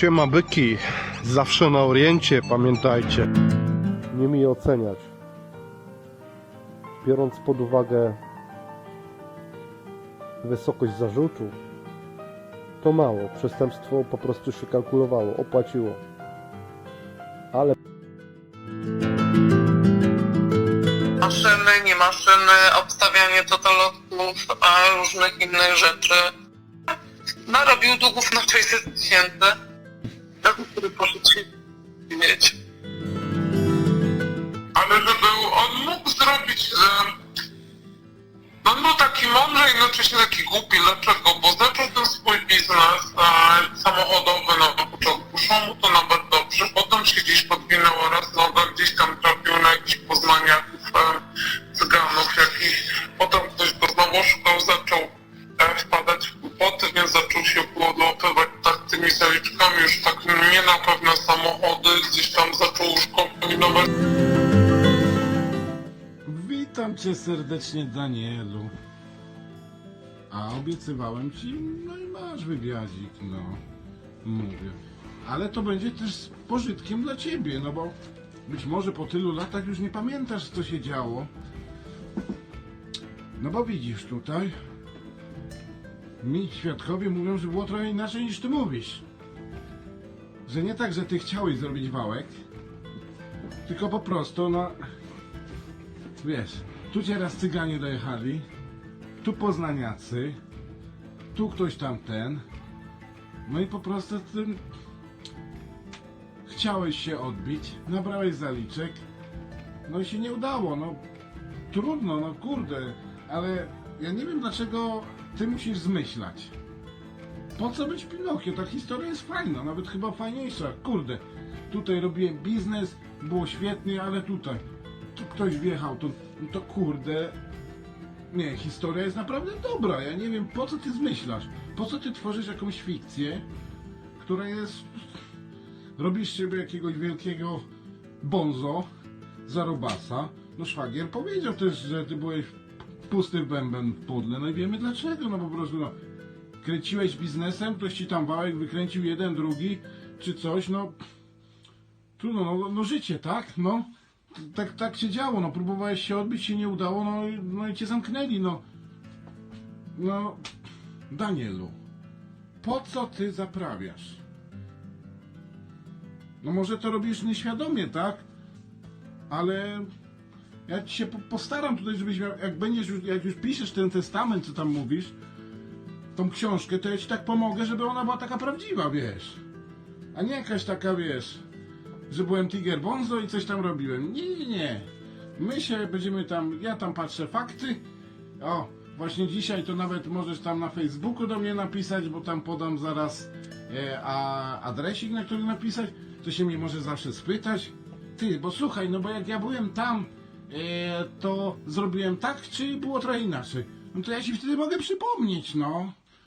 Siema byki, zawsze na oriencie, pamiętajcie. Nie mi oceniać. Biorąc pod uwagę wysokość zarzutu, to mało. Przestępstwo po prostu się kalkulowało, opłaciło. Ale maszyny, nie maszyny, obstawianie totolotów, a różnych innych rzeczy. Narobił długów na 600 tysięcy, który poszedł się mieć. Ale żeby on mógł zrobić, że no on był taki mądry jednocześnie taki głupi. Dlaczego? Bo zaczął ten swój biznes e, na pewne samochody, gdzieś tam zaczął już kombinować. Witam cię serdecznie, Danielu. A obiecywałem ci, no i masz wywiadzik, no. Mówię. Ale to będzie też z pożytkiem dla ciebie, no bo być może po tylu latach już nie pamiętasz, co się działo. No bo widzisz tutaj, mi świadkowie mówią, że było trochę inaczej niż ty mówisz. Że nie tak, że ty chciałeś zrobić wałek, tylko po prostu, no, Wiesz, tu cię raz cyganie dojechali, tu poznaniacy, tu ktoś tamten. No i po prostu ty chciałeś się odbić, nabrałeś zaliczek, no i się nie udało, no trudno, no kurde, ale ja nie wiem dlaczego ty musisz zmyślać. Po co być Pinokio? Ta historia jest fajna, nawet chyba fajniejsza. Kurde, tutaj robiłem biznes, było świetnie, ale tutaj tu ktoś wjechał, to, to kurde. Nie, historia jest naprawdę dobra. Ja nie wiem, po co ty zmyślasz? Po co ty tworzysz jakąś fikcję, która jest. Robisz siebie jakiegoś wielkiego bonzo, zarobasa. No szwagier powiedział też, że ty byłeś pusty bęben w pudle. No i wiemy dlaczego. No po prostu, no. Kręciłeś biznesem, ktoś ci tam wałek wykręcił jeden, drugi, czy coś, no. Trudno, no, no życie, tak? No tak, tak się działo, no próbowałeś się odbić, się nie udało, no, no i cię zamknęli, no. No, Danielu, po co ty zaprawiasz? No może to robisz nieświadomie, tak? Ale ja ci się po- postaram tutaj, żebyś miał, jak będziesz już, jak już piszesz ten testament, co tam mówisz, tą książkę, to ja ci tak pomogę, żeby ona była taka prawdziwa, wiesz. A nie jakaś taka, wiesz, że byłem Tiger Bonzo i coś tam robiłem. Nie, nie, nie. My się będziemy tam, ja tam patrzę fakty. O, właśnie dzisiaj to nawet możesz tam na Facebooku do mnie napisać, bo tam podam zaraz e, a, adresik, na który napisać. To się mnie może zawsze spytać. Ty, bo słuchaj, no bo jak ja byłem tam, e, to zrobiłem tak, czy było trochę inaczej? No to ja ci wtedy mogę przypomnieć, no.